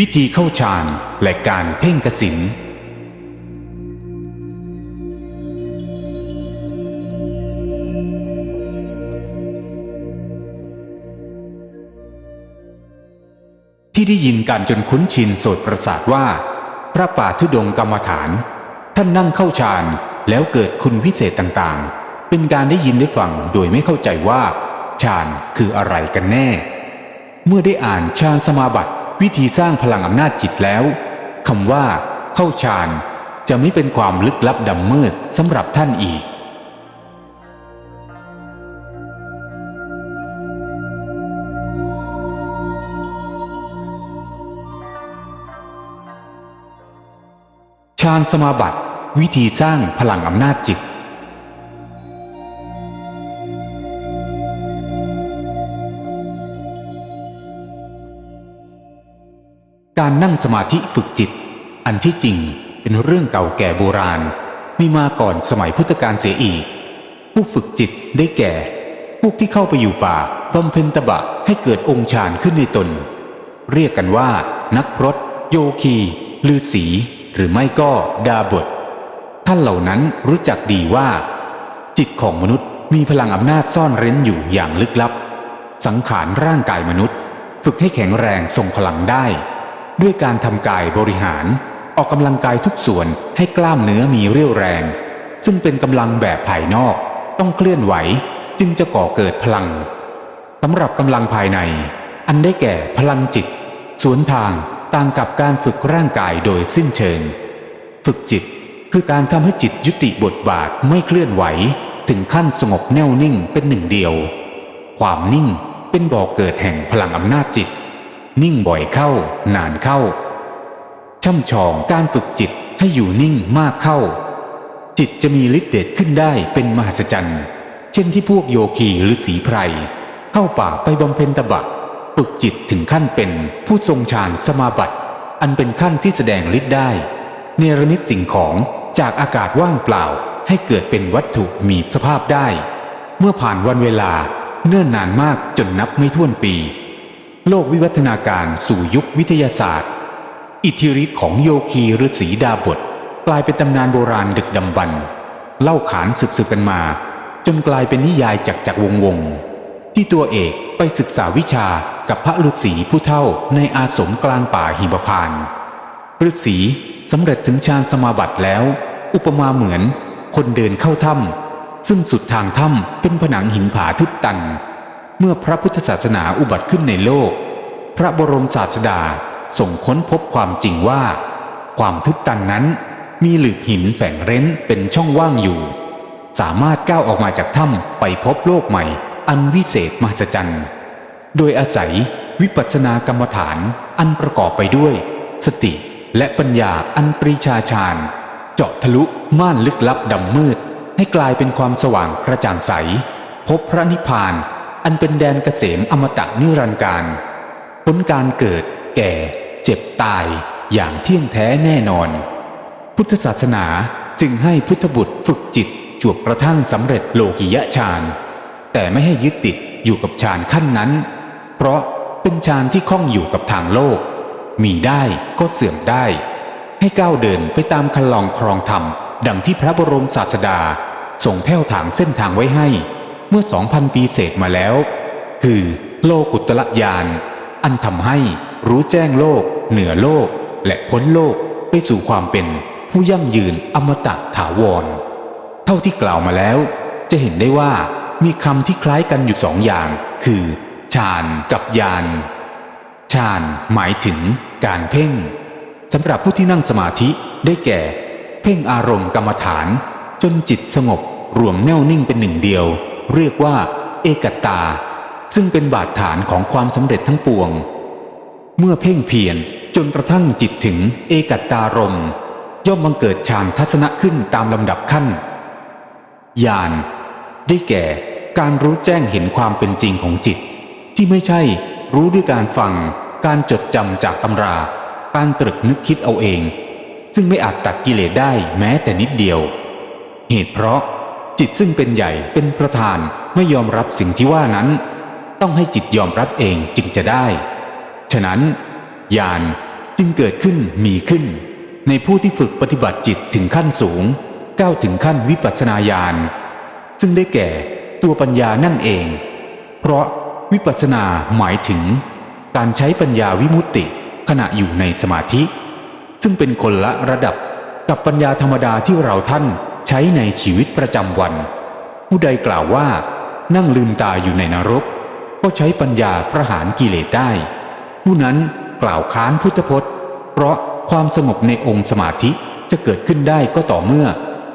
วิธีเข้าฌานและการเพ่งกสินที่ได้ยินกันจนคุ้นชินโสดประสาทว่า พระป่าทุดงกรรมฐาน ท่านนั่งเข้าฌานแล้วเกิดคุณวิเศษต่างๆ เป็นการได้ยินได้ฟังโดยไม่เข้าใจว่าฌานคืออะไรกันแน่ เมื่อได้อ่านฌานสมาบัติ วิธีสร้างพลังอำนาจจิตแล้วคำว่า เข้าฌานจะไม่เป็นความลึกลับดำมืดสำหรับท่านอีกฌานสมาบัติ วิธีสร้างพลังอำนาจจิต การนั่งสมาธิฝึกจิต อันที่จริงเป็นเรื่องเก่าแก่โบราณ มีมาก่อนสมัยพุทธกาลเสียอีก ผู้ฝึกจิตได้แก่ พวกที่เข้าไปอยู่ป่าบำเพ็ญตบะให้เกิดองค์ฌานขึ้นในตน เรียกกันว่า นักพรตโยคีลือสีหรือไม่ก็ดาบท ท่านเหล่านั้นรู้จักดีว่า จิตของมนุษย์มีพลังอำนาจซ่อนเร้นอยู่อย่างลึกลับ สังขารร่างกายมนุษย์ ฝึกให้แข็งแรงทรงพลังได้ ด้วยการทำกายบริหาร ออกกำลังกายทุกส่วนให้กล้ามเนื้อมีเรี่ยวแรง ซึ่งเป็นกำลังแบบภายนอก ต้องเคลื่อนไหวจึงจะก่อเกิดพลังสำหรับกำลังภายใน อันได้แก่พลังจิต สวนทางต่างกับการฝึกร่างกายโดยสิ้นเชิง ฝึกจิตคือการทำให้จิตยุติบทบาทไม่เคลื่อนไหว ถึงขั้นสงบแน่วนิ่งเป็นหนึ่งเดียว ความนิ่งเป็นบ่อกเกิดแห่งพลังอำนาจจิต นิ่งบ่อยเข้า นานเข้า ช่ำชองการฝึกจิตให้อยู่นิ่งมากเข้า จิตจะมีฤทธิ์เดชขึ้นได้เป็นมหัศจรรย์เช่นที่พวกโยคีหรือสีไพร เข้าป่าไปบำเพ็ญตบะฝึกจิตถึงขั้นเป็นผู้ทรงฌานสมาบัติ อันเป็นขั้นที่แสดงฤทธิ์ได้ เนรมิตสิ่งของจากอากาศว่างเปล่าให้เกิดเป็นวัตถุมีสภาพได้ เมื่อผ่านวันเวลาเนิ่นนานมากจนนับไม่ถ้วนปี โลกวิวัฒนาการสู่ยุควิทยาศาสตร์ อิทธิฤทธิ์ของโยคีฤาษีดาบท กลายเป็นตำนานโบราณดึกดำบรรเล่าขานสืบๆกันมา จนกลายเป็นนิยายจักจักวงวงๆที่ตัวเอกไปศึกษาวิชากับพระฤาษีผู้เท่าในอาสมกลางป่าหิมพานฤาษีสำเร็จถึงฌานสมาบัติแล้ว อุปมาเหมือนคนเดินเข้าถ้ำซึ่งสุดทางถ้ำเป็นผนังหินผาทึบตัน เมื่อพระพุทธศาสนาอุบัติขึ้นในโลก พระบรมศาสดาส่งค้นพบความจริงว่า ความทึบตันนั้นมีหลืบหินแฝงเร้นเป็นช่องว่างอยู่ สามารถก้าวออกมาจากถ้ำไปพบโลกใหม่ อันวิเศษมหัศจรรย์ โดยอาศัยวิปัสสนากรรมฐานอันประกอบไปด้วย สติและปัญญาอันปรีชาชาญ เจาะทะลุม่านลึกลับดำมืด ให้กลายเป็นความสว่างกระจ่างใส พบพระนิพพาน อันเป็นแดนเกษมอมตะนิรันดร์การพ้นการเกิด แก่ เจ็บตายอย่างเที่ยงแท้แน่นอน พุทธศาสนาจึงให้พุทธบุตรฝึกจิตจวบกระทั่งสำเร็จโลกิยะฌานแต่ไม่ให้ยึดติดอยู่กับฌานขั้นนั้น เพราะเป็นฌานที่คล้องอยู่กับทางโลก มีได้ก็เสื่อมได้ ให้ก้าวเดินไปตามคันลองครองธรรม ดังที่พระบรมศาสดาทรงแผ้วถางเส้นทางไว้ให้ เมื่อสองพันปีเศษมาแล้ว คือโลกุตละญาณอันทำให้รู้แจ้งโลก เหนือโลก และพ้นโลกไปสู่ความเป็นผู้ยั่งยืนอมตะถาวร เท่าที่กล่าวมาแล้ว จะเห็นได้ว่ามีคำที่คล้ายกันอยู่สองอย่าง คือฌานกับญาณฌานหมายถึงการเพ่งสำหรับผู้ที่นั่งสมาธิได้แก่ เพ่งอารมณ์กรรมฐาน จนจิตสงบรวมแน่วนิ่งเป็นหนึ่งเดียว เรียกว่า เอกตา ซึ่งเป็นบาดฐานของความสำเร็จทั้งปวง เมื่อเพ่งเพียรจนกระทั่งจิตถึงเอกตารมย่อมบังเกิดฌานทัศนะขึ้นตามลำดับขั้นญาณได้แก่การรู้แจ้งเห็นความเป็นจริงของจิต ที่ไม่ใช่รู้ด้วยการฟัง การจดจำจากตำรา การตรึกนึกคิดเอาเอง ซึ่งไม่อาจตัดกิเลสได้แม้แต่นิดเดียว เหตุเพราะ จิตซึ่งเป็นใหญ่เป็นประธานไม่ยอมรับสิ่งที่ว่านั้น ต้องให้จิตยอมรับเองจึงจะได้ ฉะนั้นญาณจึงเกิดขึ้นมีขึ้น ในผู้ที่ฝึกปฏิบัติจิตถึงขั้นสูงก้าวถึงขั้นวิปัสสนาญาณซึ่งได้แก่ตัวปัญญานั่นเอง เพราะวิปัสสนาหมายถึง การใช้ปัญญาวิมุตติขณะอยู่ในสมาธิ ซึ่งเป็นคนละระดับกับปัญญาธรรมดาที่เราท่าน ใช้ในชีวิตประจำวัน ผู้ใดกล่าวว่า นั่งลืมตาอยู่ในนรก ก็ใช้ปัญญาประหารกิเลสได้ ผู้นั้นกล่าวค้านพุทธพจน์ เพราะความสงบในองค์สมาธิจะเกิดขึ้นได้ก็ต่อเมื่อ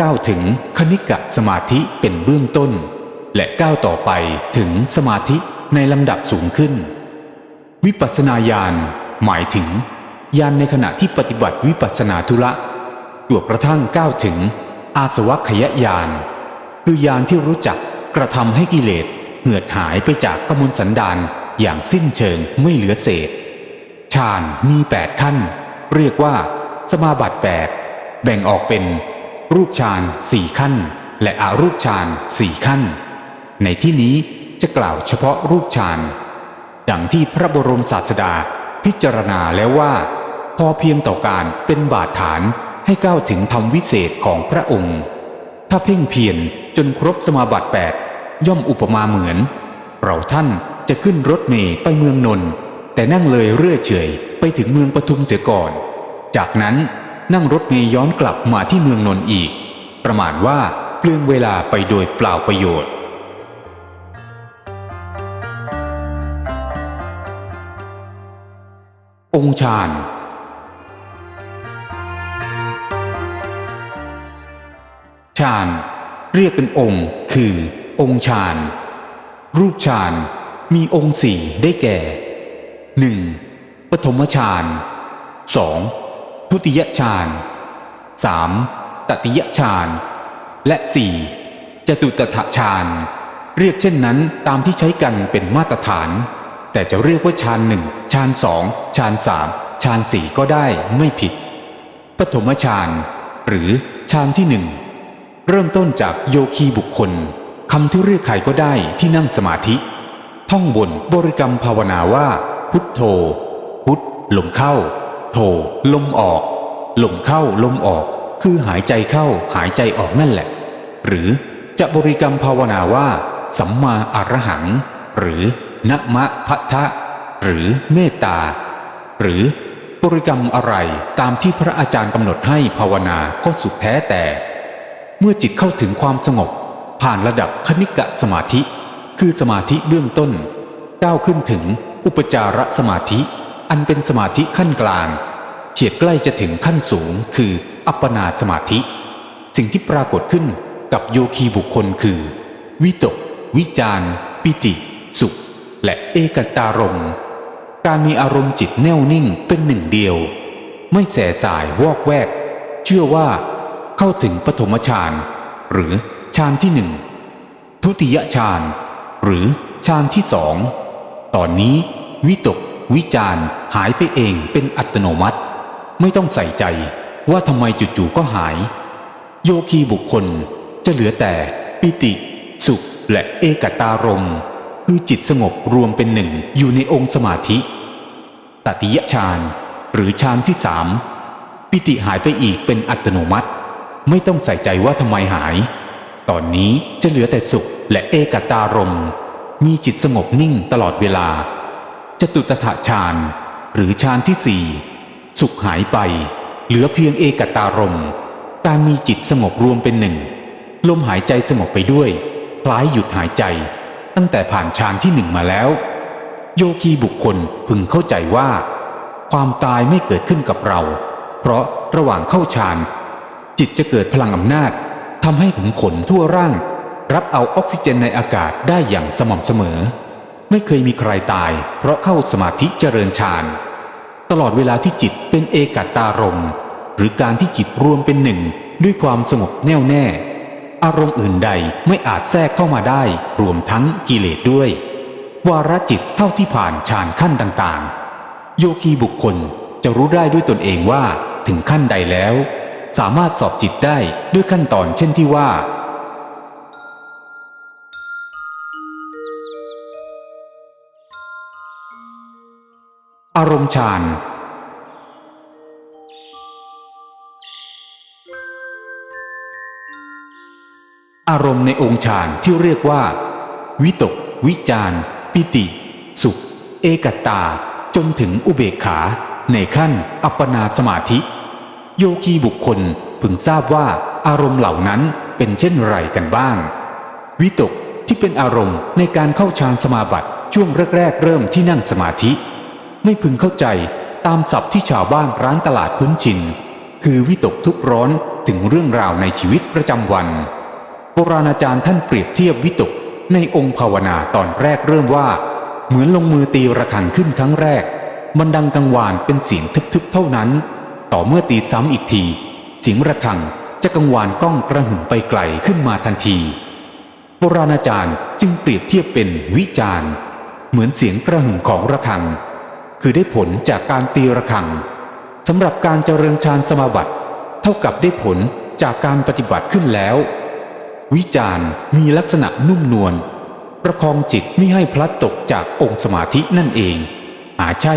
ก้าวถึงคณิกะสมาธิเป็นเบื้องต้น และก้าวต่อไปถึงสมาธิในลำดับสูงขึ้น วิปัสสนาญาณหมายถึงญาณในขณะที่ปฏิบัติวิปัสสนาธุระจวบกระทั่งก้าวถึง อาสวัคยญาณคือญาณที่รู้จักกระทำให้กิเลสเหือดหายไปจากกมลสันดานอย่างสิ้นเชิงไม่เหลือเศษฌานมีแปดขั้น เรียกว่า สมาบัติแปดแบ่งออกเป็น รูปฌานสี่ขั้น และอรูปฌานสี่ขั้น ในที่นี้จะกล่าวเฉพาะรูปฌานดังที่พระบรมศาสดาพิจารณาแล้วว่า พอเพียงต่อการเป็นบาดฐาน ให้ก้าวถึงธรรมวิเศษของพระองค์ ถ้าเพ่งเพียรจนครบสมาบัติแปดย่อมอุปมาเหมือน เราท่านจะขึ้นรถเมย์ไปเมืองนนท์แต่นั่งเลยเรื่อยเฉยไปถึงเมืองปทุมเสียก่อน จากนั้นนั่งรถเมย์ย้อนกลับมาที่เมืองนนท์อีก ประมาณว่าเปลืองเวลาไปโดยเปล่าประโยชน์ องค์ฌาน ฌานเรียกเป็นองค์ คือ องค์ฌานรูปฌานมีองค์สี่ได้แก่ 1. ปฐมฌาน 2. ทุติยฌาน 3. ตติยฌาน และ 4. จตุตถฌาน เรียกเช่นนั้นตามที่ใช้กันเป็นมาตรฐาน แต่จะเรียกว่าฌานหนึ่งฌานสองฌานสามฌานสี่ก็ได้ไม่ผิด ปฐมฌานหรือฌานที่หนึ่ง เริ่มต้นจากโยคีบุคคลคำที่เรียกใครก็ได้ที่นั่งสมาธิ ท่องบนบริกรรมภาวนาว่า พุทโธ พุทลมเข้า โธลมออก ลมเข้าลมออก คือหายใจเข้าหายใจออกนั่นแหละ หรือจะบริกรรมภาวนาว่า สัมมาอรหัง หรือนะมะพัทธะหรือเมตตา หรือบริกรรมอะไรตามที่พระอาจารย์กำหนดให้ภาวนาก็สุดแท้แต่ เมื่อจิตเข้าถึงความสงบ ผ่านระดับคณิกะสมาธิ คือสมาธิเบื้องต้นก้าวขึ้นถึงอุปจารสมาธิ อันเป็นสมาธิขั้นกลางเฉียดใกล้จะถึงขั้นสูง คืออัปปนาสมาธิ สิ่งที่ปรากฏขึ้นกับโยคีบุคคลคือ วิตก วิจารปิติ สุข และเอกตารมณ์การมีอารมณ์จิตแน่วนิ่งเป็นหนึ่งเดียว ไม่แสสายวอกแวก เชื่อว่า เข้าถึงปฐมฌานหรือฌานที่หนึ่งทุติยฌานหรือฌานที่สองตอนนี้ วิตก วิจารหายไปเองเป็นอัตโนมัติ ไม่ต้องใส่ใจว่าทำไมจู่ๆก็หาย โยคีบุคคลจะเหลือแต่ปิติ สุขและเอกตารมคือจิตสงบรวมเป็นหนึ่งอยู่ในองค์สมาธิ ตติยฌานหรือฌานที่สามปิติหายไปอีกเป็นอัตโนมัติ ไม่ต้องใส่ใจว่าทำไมหาย ตอนนี้จะเหลือแต่สุขและเอกตารม มีจิตสงบนิ่งตลอดเวลาจตุตถฌานหรือฌานที่สี่สุขหายไป เหลือเพียงเอกตารม การมีจิตสงบรวมเป็นหนึ่ง ลมหายใจสงบไปด้วย คล้ายหยุดหายใจ ตั้งแต่ผ่านฌานที่หนึ่งมาแล้ว โยคีบุคคลพึงเข้าใจว่า ความตายไม่เกิดขึ้นกับเรา เพราะระหว่างเข้าฌาน จิตจะเกิดพลังอำนาจทำให้ขุมขนทั่วร่าง รับเอาออกซิเจนในอากาศได้อย่างสม่ำเสมอ ไม่เคยมีใครตาย เพราะเข้าสมาธิเจริญฌานตลอดเวลาที่จิตเป็นเอกัตตารมหรือการที่จิตรวมเป็นหนึ่งด้วยความสงบแน่วแน่ อารมณ์อื่นใดไม่อาจแทรกเข้ามาได้ รวมทั้งกิเลสด้วย วาระจิตเท่าที่ผ่านฌานขั้นต่างๆ โยคีบุคคลจะรู้ได้ด้วยตนเองว่าถึงขั้นใดแล้ว สามารถสอบจิตได้ด้วยขั้นตอนเช่นที่ว่า อารมณ์ฌานอารมณ์ในองค์ฌานที่เรียกว่า วิตก วิจารปิติ สุข เอกตา จนถึงอุเบกขา ในขั้นอัปปนาสมาธิ โยคีบุคคลพึงทราบว่าอารมณ์เหล่านั้นเป็นเช่นไรกันบ้าง วิตกที่เป็นอารมณ์ในการเข้าฌานสมาบัติช่วงแรกๆ เริ่มที่นั่งสมาธิ ไม่พึงเข้าใจตามศัพท์ที่ชาวบ้านร้านตลาดคุ้นชิน คือวิตกทุกร้อนถึงเรื่องราวในชีวิตประจำวัน โบราณอาจารย์ท่านเปรียบเทียบวิตกในองค์ภาวนาตอนแรกเริ่มว่า เหมือนลงมือตีระฆังขึ้นครั้งแรก มันดังกังวานเป็นเสียงทึบๆเท่านั้น ต่อเมื่อตีซ้ำอีกทีเสียงระฆังจะกังวานก้องกระหึ่มไปไกลขึ้นมาทันที โบราณอาจารย์จึงเปรียบเทียบเป็นวิจารณ์ เหมือนเสียงกระหึ่มของระฆัง คือได้ผลจากการตีระฆังสำหรับการเจริญฌานสมาบัติเท่ากับได้ผลจากการปฏิบัติขึ้นแล้ว วิจารณ์มีลักษณะนุ่มนวลประคองจิตไม่ให้พลัดตกจากองค์สมาธินั่นเองหาใช่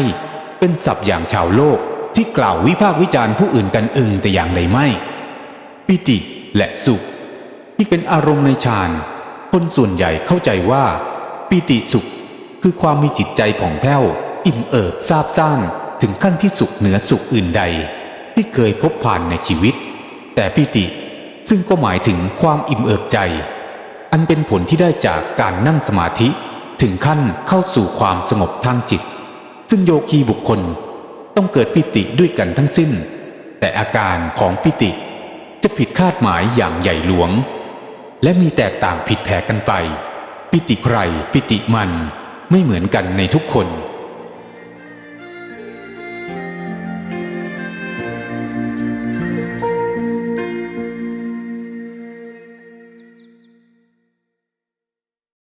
เป็นศัพท์อย่างชาวโลก ที่กล่าววิพากษ์วิจารณ์ผู้อื่นกันอึงแต่อย่างใดไม่ ปิติและสุข ที่เป็นอารมณ์ในฌานคนส่วนใหญ่เข้าใจว่า ปิติสุข คือความมีจิตใจผ่องแผ้ว อิ่มเอิบซาบซ่านถึงขั้นที่สุขเหนือสุขอื่นใด ที่เคยพบผ่านในชีวิต แต่ปิติซึ่งก็หมายถึงความอิ่มเอิบใจ อันเป็นผลที่ได้จากการนั่งสมาธิถึงขั้นเข้าสู่ความสงบทางจิต ซึ่งโยคีบุคคล ต้องเกิดปิติด้วยกันทั้งสิ้น แต่อาการของปิติจะผิดคาดหมายอย่างใหญ่หลวง และมีแตกต่างผิดแผกกันไป ปิติใครปิติมันไม่เหมือนกันในทุกคน